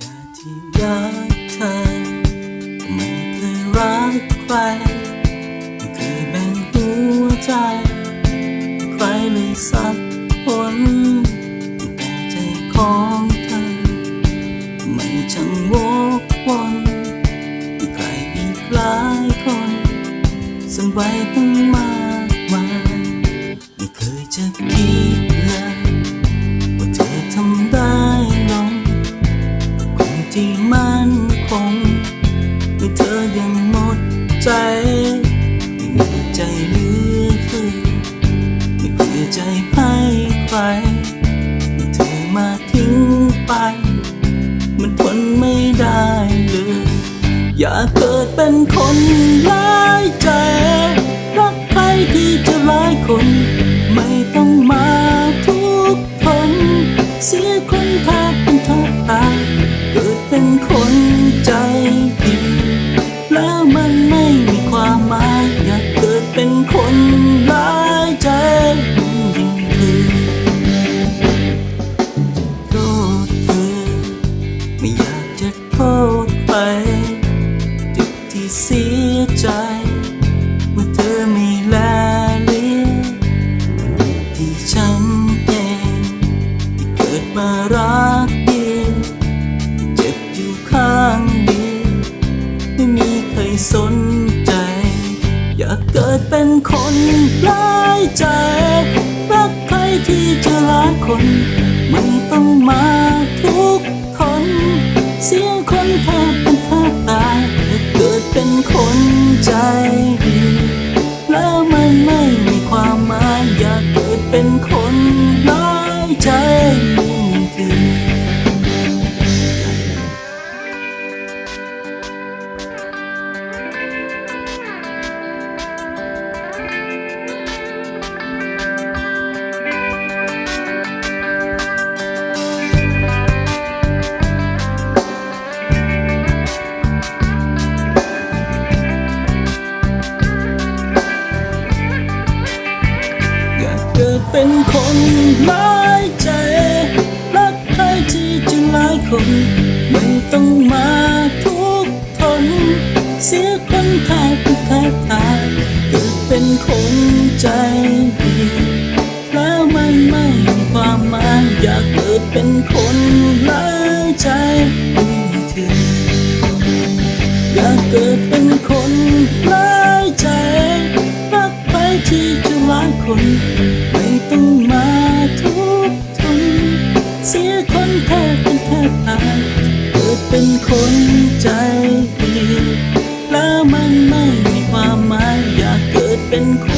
ต่ที่รักเธอไม่เคยรักใครไม่เคยแบ่งหัวใจ ใครเลยสักคนแต่ใจของเธอ ไม่ช่างวกวนมีใครอีกหลายคนสนไว้ตั้งมากมายไม่เคยจะ ใจไม่มีใจเหลือเฟือไม่เพื่อใจให้ใครให้เธอมาทิ้งไป มันทนไม่ได้เลย อย่าเกิดเป็นคนร้ายใจ รักใครที่จะร้ายคน ไม่ต้องมาทุกข์ทนเสียคนแทบเป็นแทบตายเกิดเป็นคนใจ ษใครเจ็บที่เสียใจเมื่อเธอไม่แลเลียที่ฉันเองที่เกิดมารักเดียวเจ็บอยู่ข้างเดียวไม่มีใครสนใจ อยากเกิดเป็นคนร้ายใจรักใครที่จะร้ายคน คนใจ เป็นคนหลายใจ รักใครที่จึงหลายคน ไม่ต้องมาทุกทน เสียคนทายผู้แทบตายเกิดเป็นคนใจดีแล้วมันไม่มีความหมายอยากเกิดเป็นคนหลายใจถึงอยากเกิดเป็นคนหลายใจ รักใครที่จะหลายคน ยคนแทบเป็นแทบตายเกิดเป็นคนใจดีแล้วมันไม่มีความหมายอยากเกิดเป็นคน